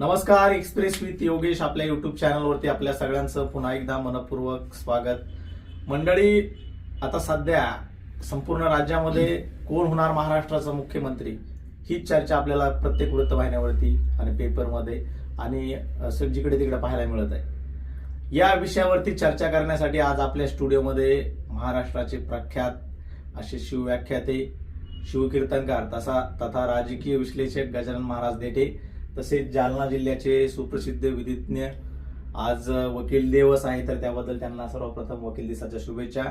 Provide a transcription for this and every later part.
नमस्कार express with Yogesh आपल्या YouTube चॅनलवरती आपल्या सगळ्यांचं पुन्हा एकदा मनपूर्वक स्वागत. मंडळी आता सध्या संपूर्ण राज्यामध्ये कोण होणार महाराष्ट्राचा मुख्यमंत्री? हीच चर्चा आपल्याला प्रत्येक वृत्तवाहिन्यावरती आणि पेपरमध्ये आणि जिकडे तिकडे पाहायला मिळत आहे. या विषयावरती चर्चा करण्यासाठी आज आपल्या स्टुडिओमध्ये महाराष्ट्राचे प्रख्यात असे शिवव्याख्याते शिवकीर्तनकार तसा तथा राजकीय विश्लेषक गजानन महाराज देठे तसेच जालना जिल्ह्याचे सुप्रसिद्ध विधिज्ञ आज वकील दिवस आहे तर त्याबद्दल त्यांना सर्वप्रथम वकील दिवसाच्या शुभेच्छा.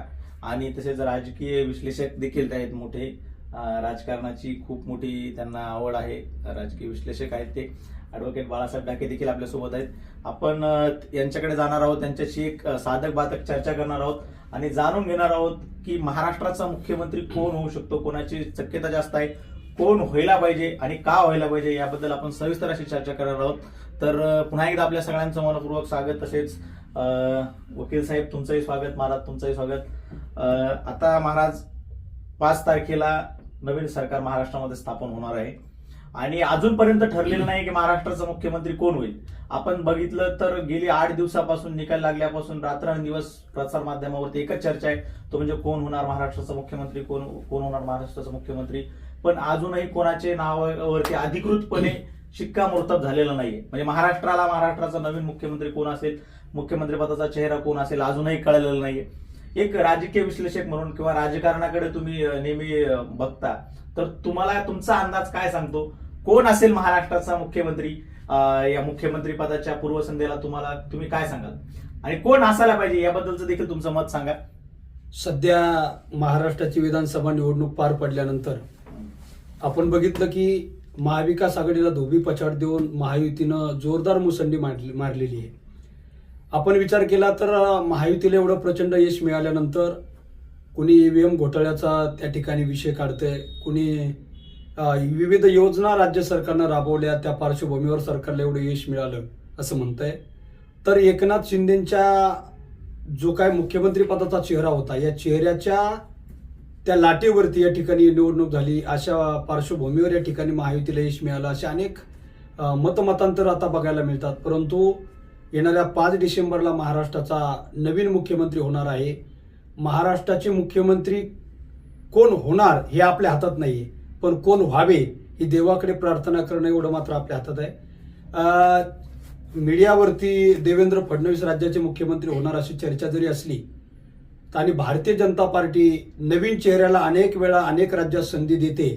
आणि तसेच राजकीय विश्लेषक देखील आहेत मोठे. राजकारणाची खूप मोठी त्यांना आवड आहे. राजकीय विश्लेषक आहेत ते. ॲडव्होकेट बाळासाहेब डाके देखील आपल्यासोबत आहेत. आपण यांच्याकडे जाणार आहोत. त्यांच्याशी एक साधक बाधक चर्चा करणार आहोत. आणि जाणून घेणार आहोत की महाराष्ट्राचा मुख्यमंत्री कोण होऊ शकतो? कोणाची शक्यता जास्त आहे? कोण व्हायला पाहिजे आणि का व्हायला पाहिजे याबद्दल आपण सविस्तर अशी चर्चा करणार आहोत. तर पुन्हा एकदा आपल्या सगळ्यांचं मनपूर्वक स्वागत तसेच वकील साहेब तुमचंही स्वागत महाराज तुमचंही स्वागत. आता महाराज पाच तारखेला नवीन सरकार महाराष्ट्रामध्ये स्थापन होणार आहे. आणि अजूनपर्यंत ठरलेलं नाही की महाराष्ट्राचा मुख्यमंत्री कोण होईल. आपण बघितलं तर गेली आठ दिवसापासून निकाल लागल्यापासून रात्रंदिवस प्रसार माध्यमावरती एकच चर्चा आहे. तो म्हणजे कोण होणार महाराष्ट्राचा मुख्यमंत्री कोण कोण होणार महाराष्ट्राचा मुख्यमंत्री? पण अजूनही कोणाचे नावावरती अधिकृतपणे शिक्कामोर्तब झालेला नाहीये. म्हणजे महाराष्ट्राला महाराष्ट्राचा नवीन मुख्यमंत्री कोण असेल मुख्यमंत्री पदाचा चेहरा कोण असेल अजूनही कळलेला नाहीये. एक राजकीय विश्लेषक म्हणून किंवा राजकारणाकडे तुम्ही नेहमी बघता तर तुम्हाला तुमचा अंदाज काय सांगतो? कोण असेल महाराष्ट्राचा मुख्यमंत्री? या मुख्यमंत्री पदाच्या पूर्वसंध्येला तुम्हाला तुम्ही काय सांगाल? आणि कोण असायला पाहिजे? याबद्दलचं देखील तुमचं मत सांगा. सध्या महाराष्ट्राची विधानसभा निवडणूक पार पडल्यानंतर आपण बघितलं की महाविकास आघाडीला धोबी पछाड देऊन महायुतीनं जोरदार मुसंडी मारली मारलेली आहे. आपण विचार केला तर महायुतीला एवढं प्रचंड यश मिळाल्यानंतर कुणी ईव्हीएम घोटाळ्याचा त्या ठिकाणी विषय काढतंय कुणी विविध योजना राज्य सरकारनं राबवल्या त्या पार्श्वभूमीवर सरकारला एवढं यश मिळालं असं म्हणतंय. तर एकनाथ शिंदेंच्या जो काय मुख्यमंत्री पदाचा चेहरा होता या चेहऱ्याच्या त्या लाटेवरती या ठिकाणी निवडणूक झाली. अशा पार्श्वभूमीवर या ठिकाणी महायुतीला यश मिळालं. असे अनेक मतमतांतर आता बघायला मिळतात. परंतु येणाऱ्या पाच डिसेंबरला महाराष्ट्राचा नवीन मुख्यमंत्री होणार आहे. महाराष्ट्राचे मुख्यमंत्री कोण होणार हे आपल्या हातात नाही पण कोण व्हावे ही देवाकडे प्रार्थना करणं एवढं मात्र आपल्या हातात आहे. मीडियावरती देवेंद्र फडणवीस राज्याचे मुख्यमंत्री होणार अशी चर्चा जरी असली आणि भारतीय जनता पार्टी नवीन चेहऱ्याला अनेक वेळा अनेक राज्यात संधी देते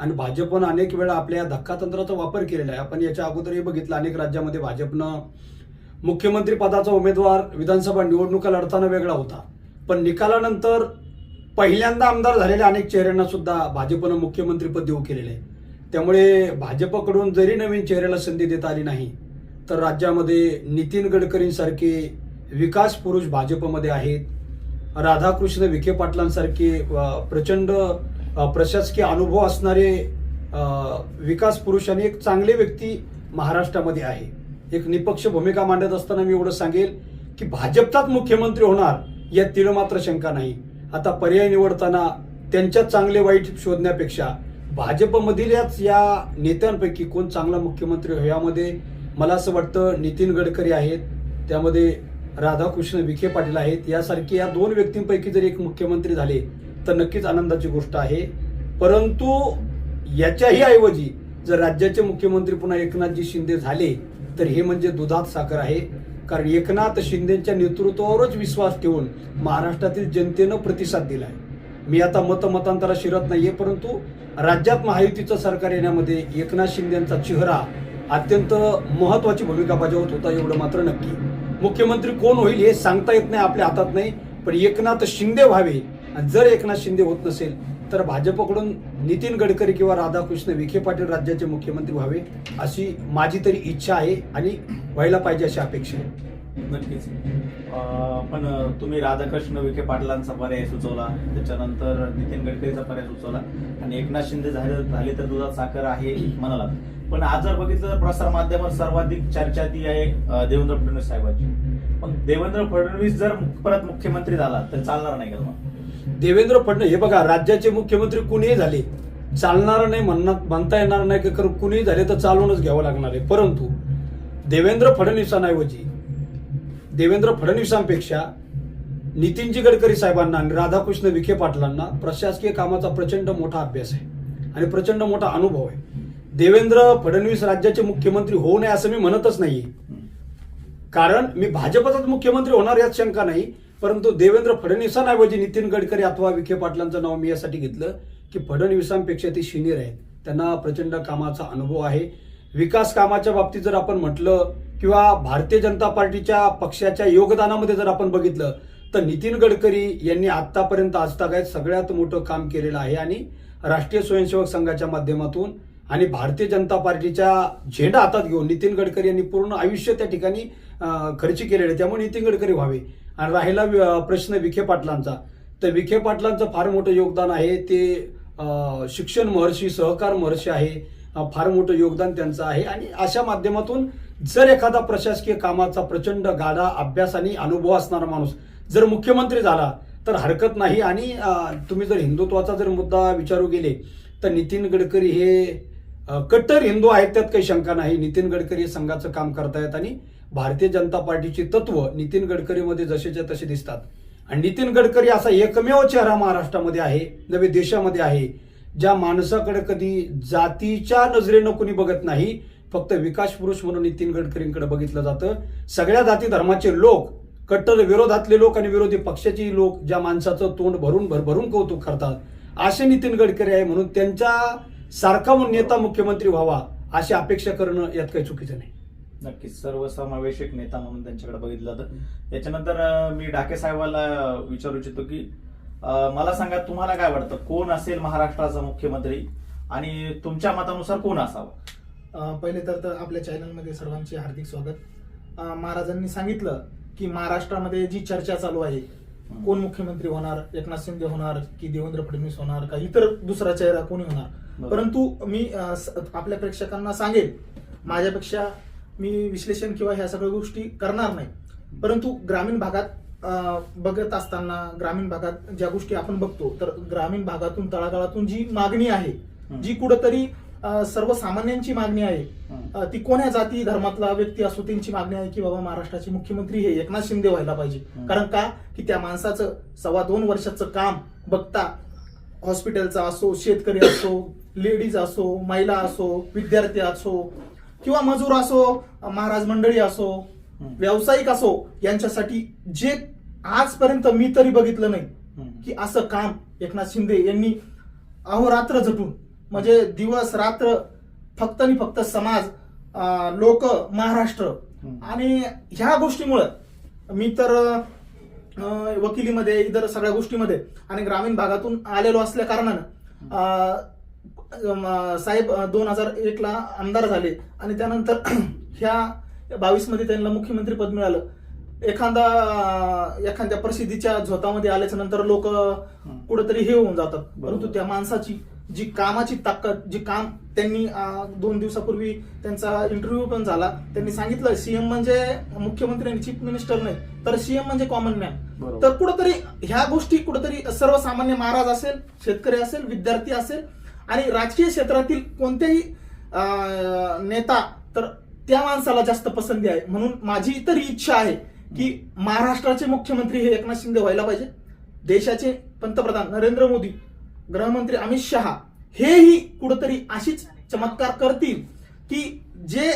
आणि भाजपनं अनेक वेळा आपल्या धक्कातंत्राचा वापर केलेला आहे. आपण याच्या अगोदरही बघितलं अनेक राज्यामध्ये भाजपनं मुख्यमंत्री पदाचा उमेदवार विधानसभा निवडणुका लढताना वेगळा होता. पण निकालानंतर पहिल्यांदा आमदार झालेल्या अनेक चेहऱ्यांना सुद्धा भाजपनं मुख्यमंत्रीपद देऊ केलेलं आहे. त्यामुळे भाजपकडून जरी नवीन चेहऱ्याला संधी देता आली नाही तर राज्यामध्ये नितीन गडकरींसारखे विकास पुरुष भाजपमध्ये आहेत. राधाकृष्ण विखे पाटलांसारखे प्रचंड प्रशासकीय अनुभव असणारे विकास पुरुष आणि एक चांगले व्यक्ती महाराष्ट्रामध्ये आहे. एक निपक्ष भूमिका मांडत असताना मी एवढं सांगेल की भाजपचाच मुख्यमंत्री होणार यात तिला मात्र शंका नाही. आता पर्याय निवडताना त्यांच्यात चांगले वाईट शोधण्यापेक्षा भाजपमधील याच या नेत्यांपैकी कोण चांगला मुख्यमंत्री हो यामध्ये मला असं वाटतं नितीन गडकरी आहेत. त्यामध्ये राधाकृष्ण विखे पाटील आहेत. यासारखे या दोन व्यक्तींपैकी जर एक मुख्यमंत्री झाले तर नक्कीच आनंदाची गोष्ट आहे. परंतु याच्याही ऐवजी जर राज्याचे मुख्यमंत्री पुन्हा एकनाथजी शिंदे झाले तर हे म्हणजे दुधात साखर आहे. कारण एकनाथ शिंदेच्या नेतृत्वावरच विश्वास ठेवून महाराष्ट्रातील जनतेनं प्रतिसाद दिलाय. मी आता मतमतांतरा शिरत नाहीये परंतु राज्यात महायुतीचं सरकार येण्यामध्ये एकनाथ शिंदेचा चेहरा अत्यंत महत्वाची भूमिका बजावत होता एवढं मात्र नक्की. मुख्यमंत्री कोण होईल हे सांगता येत नाही आपल्या हातात नाही. पण एकनाथ शिंदे व्हावे. आणि जर एकनाथ शिंदे होत नसेल तर भाजपकडून नितीन गडकरी किंवा राधाकृष्ण विखे पाटील राज्याचे मुख्यमंत्री व्हावे अशी माझी तरी इच्छा आहे आणि व्हायला पाहिजे अशी अपेक्षा आहे. नक्कीच. पण तुम्ही राधाकृष्ण विखे पाटलांचा पर्याय सुचवला. त्याच्यानंतर नितीन गडकरीचा पर्याय सुचवला. आणि एकनाथ शिंदे झाले झाले तर दुधात साखर आहे म्हणाला. पण आज जर बघितलं तर प्रसार माध्यमात सर्वाधिक चर्चा ती आहे देवेंद्र फडणवीस साहेबांची. पण देवेंद्र फडणवीस जर परत मुख्यमंत्री झाला तर चालणार नाही का देवेंद्र फडणवीस हे बघा राज्याचे मुख्यमंत्री कुणीही झाले चालणार नाही म्हणणार म्हणता येणार नाही की? कुणीही झाले तर चालवूनच घ्यावं लागणार आहे. परंतु देवेंद्र फडणवीसांऐवजी देवेंद्र फडणवीसांपेक्षा नितीनजी गडकरी साहेबांना आणि राधाकृष्ण विखे पाटलांना प्रशासकीय कामाचा प्रचंड मोठा अभ्यास आहे आणि प्रचंड मोठा अनुभव आहे. देवेंद्र फडणवीस राज्याचे मुख्यमंत्री होऊ नये असं मी म्हणतच नाहीये. कारण मी भाजपचाच मुख्यमंत्री होणार यात शंका नाही परंतु देवेंद्र फडणवीसांऐवजी नितीन गडकरी अथवा विखे पाटलांचं नाव मी यासाठी घेतलं की फडणवीसांपेक्षा ते सिनियर आहेत. त्यांना प्रचंड कामाचा अनुभव आहे. विकास कामाच्या बाबतीत जर आपण म्हटलं किंवा भारतीय जनता पार्टीच्या पक्षाच्या योगदानामध्ये जर आपण बघितलं तर नितीन गडकरी यांनी आतापर्यंत आजतागायत सगळ्यात मोठं काम केलेलं आहे. आणि राष्ट्रीय स्वयंसेवक संघाच्या माध्यमातून आणि भारतीय जनता पार्टीच्या झेंडा हातात घेऊन नितीन गडकरी यांनी पूर्ण आयुष्य त्या ठिकाणी खर्ची केलेले आहे. त्यामुळे नितीन गडकरी व्हावे. आणि राहिला प्रश्न विखे पाटलांचा. तर विखे पाटलांचं फार मोठं योगदान आहे. ते शिक्षण महर्षी सहकार महर्षी आहे. फार मोठं योगदान त्यांचं आहे. आणि अशा माध्यमातून जर एखादा प्रशासकीय कामाचा प्रचंड गाडा अभ्यास आणि अनुभव असणारा माणूस जर मुख्यमंत्री झाला तर हरकत नाही. आणि तुम्ही जर हिंदुत्वाचा जर मुद्दा विचारू गेले तर नितीन गडकरी हे कट्टर हिंदू आहेत त्यात काही शंका नाही. नितीन गडकरी हे संघाचं काम करतायत आणि भारतीय जनता पार्टीची तत्व नितीन गडकरीमध्ये जसेच्या तसे दिसतात. आणि नितीन गडकरी असा एकमेव चेहरा महाराष्ट्रामध्ये आहे नवे देशामध्ये आहे. ज्या माणसाकडे कधी जातीच्या नजरेनं कुणी बघत नाही फक्त विकास पुरुष म्हणून नितीन गडकरींकडे बघितलं जातं. सगळ्या जाती धर्माचे लोक कट्टर विरोधातले लोक आणि विरोधी पक्षाचे लोक ज्या माणसाचं तोंड भरून भरभरून कौतुक करतात. असे नितीन गडकरी आहे म्हणून त्यांच्या सारखा नेता मुख्यमंत्री व्हावा अशी अपेक्षा करणं यात काही चुकीचं नाही. नक्कीच सर्वसमावेशक नेता म्हणून त्यांच्याकडे बघितलं जातं. याच्यानंतर अं, मी डाके साहेबाला विचारू इच्छितो की मला सांगा तुम्हाला काय वाटतं? कोण असेल महाराष्ट्राचा मुख्यमंत्री? आणि तुमच्या मतानुसार कोण असावा? पहिले तर तर आपल्या चॅनलमध्ये सर्वांचे हार्दिक स्वागत. महाराजांनी सांगितलं की महाराष्ट्रामध्ये जी चर्चा चालू आहे कोण मुख्यमंत्री होणार? एकनाथ शिंदे होणार की देवेंद्र फडणवीस होणार? का इतर दुसरा चेहरा कोणी होणार. परंतु मी आपल्या प्रेक्षकांना सांगेन माझ्यापेक्षा मी विश्लेषण किंवा ह्या सगळ्या गोष्टी करणार नाही. परंतु ग्रामीण भागात बघत असताना ग्रामीण भागात ज्या गोष्टी आपण बघतो तर ग्रामीण भागातून तळागाळातून जी मागणी आहे. जी कुठंतरी सर्वसामान्यांची मागणी आहे ती कोण्या जाती धर्मातला व्यक्ती असो त्यांची मागणी आहे की बाबा महाराष्ट्राचे मुख्यमंत्री हे एकनाथ शिंदे व्हायला पाहिजे. कारण का की त्या माणसाचं सव्वा दोन वर्षाचं काम बघता हॉस्पिटलचा असो शेतकरी असो लेडीज असो महिला असो विद्यार्थी असो किंवा मजूर असो महाराज मंडळी असो. व्यावसायिक असो यांच्यासाठी जे आजपर्यंत मी तरी बघितलं नाही. की असं काम एकनाथ शिंदे यांनी अहोरात्र झटून म्हणजे दिवस रात्र फक्त आणि फक्त समाज लोक महाराष्ट्र. आणि ह्या गोष्टीमुळं मी तर वकिलीमध्ये इतर सगळ्या गोष्टीमध्ये आणि ग्रामीण भागातून आलेलो असल्या कारणानं साहेब दोन हजार एक ला आमदार झाले आणि त्यानंतर ह्या बावीसमध्ये त्यांना मुख्यमंत्री पद मिळालं. एखादा एखाद्या प्रसिद्धीच्या झोतामध्ये आल्याच्यानंतर लोक कुठेतरी हे होऊन जातात. परंतु त्या माणसाची जी कामाची ताकद जी काम त्यांनी दोन दिवसापूर्वी त्यांचा इंटरव्ह्यू पण झाला. त्यांनी सांगितलं सीएम म्हणजे मुख्यमंत्री आणि चीफ मिनिस्टर नाही तर सीएम म्हणजे कॉमन मॅन. तर कुठंतरी ह्या गोष्टी कुठंतरी सर्वसामान्य महाराज असेल शेतकरी असेल विद्यार्थी असेल आणि राजकीय क्षेत्रातील कोणत्याही अं, नेता तर त्या माणसाला जास्त पसंती आहे. म्हणून माझी तरी इच्छा आहे की महाराष्ट्राचे मुख्यमंत्री हे एकनाथ शिंदे व्हायला पाहिजे. देशाचे पंतप्रधान नरेंद्र मोदी गृहमंत्री अमित शहा हेही कुठंतरी अशीच चमत्कार करतील की जे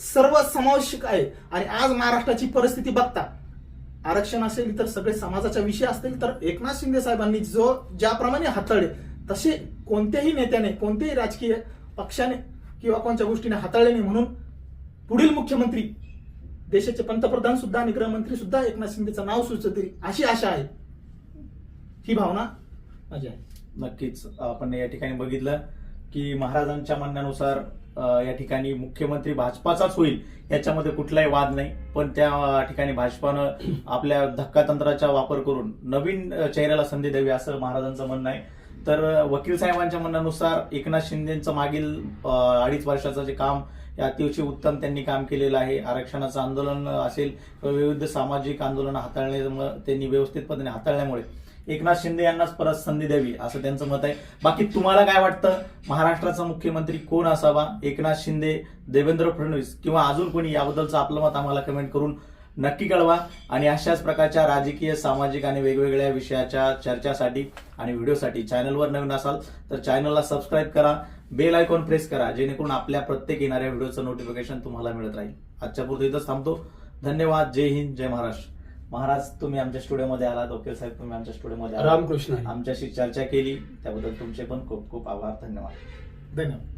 सर्व समावेशक आहे. आणि आज महाराष्ट्राची परिस्थिती बघता आरक्षण असेल इतर सगळे समाजाचा विषय असतील तर एकनाथ शिंदे साहेबांनी जो ज्याप्रमाणे हाताळले तसे कोणत्याही नेत्याने कोणत्याही राजकीय पक्षाने किंवा कोणत्या गोष्टीने हाताळले नाही. म्हणून पुढील मुख्यमंत्री देशाचे पंतप्रधान सुद्धा आणि गृहमंत्री सुद्धा एकनाथ शिंदेचं नाव सुचतील अशी आशा आहे. ही भावना माझी आहे. नक्कीच. आपण या ठिकाणी बघितलं की महाराजांच्या म्हणण्यानुसार या ठिकाणी मुख्यमंत्री भाजपाचाच होईल याच्यामध्ये कुठलाही वाद नाही. पण त्या ठिकाणी भाजपानं आपल्या धक्का तंत्राचा वापर करून नवीन चेहऱ्याला संधी द्यावी असं महाराजांचं म्हणणं आहे. तर वकील साहेबांच्या म्हणण्यानुसार एकनाथ शिंदेचं मागील अडीच वर्षाचं जे काम अतिशय उत्तम त्यांनी काम केलेलं आहे. आरक्षणाचं आंदोलन असेल किंवा विविध सामाजिक आंदोलन हाताळण्यामुळे त्यांनी व्यवस्थित पद्धतीने हाताळल्यामुळे एकनाथ शिंदे यांनाच परत संधी द्यावी असं त्यांचं मत आहे. बाकी तुम्हाला काय वाटतं? महाराष्ट्राचा मुख्यमंत्री कोण असावा? एकनाथ शिंदे देवेंद्र फडणवीस किंवा अजून कोणी? याबद्दलचं आपलं मत आम्हाला कमेंट करून नक्की कळवा. आणि अशाच प्रकारच्या राजकीय सामाजिक आणि वेगवेगळ्या विषयाच्या चर्चासाठी आणि व्हिडिओसाठी चॅनलवर नवीन असाल तर चॅनलला सबस्क्राईब करा. बेल आयकॉन प्रेस करा जेणेकरून आपल्या प्रत्येक येणाऱ्या व्हिडिओचं नोटिफिकेशन तुम्हाला मिळत राहील. आजच्या पुरतं इथंच थांबतो. धन्यवाद. जय हिंद जय महाराष्ट्र. महाराज तुम्ही आमच्या स्टुडिओमध्ये आलात. वकील साहेब तुम्ही आमच्या स्टुडिओमध्ये रामकृष्ण. आमच्याशी चर्चा केली. त्याबद्दल तुमचे पण खूप खूप आभार. धन्यवाद. धन्यवाद.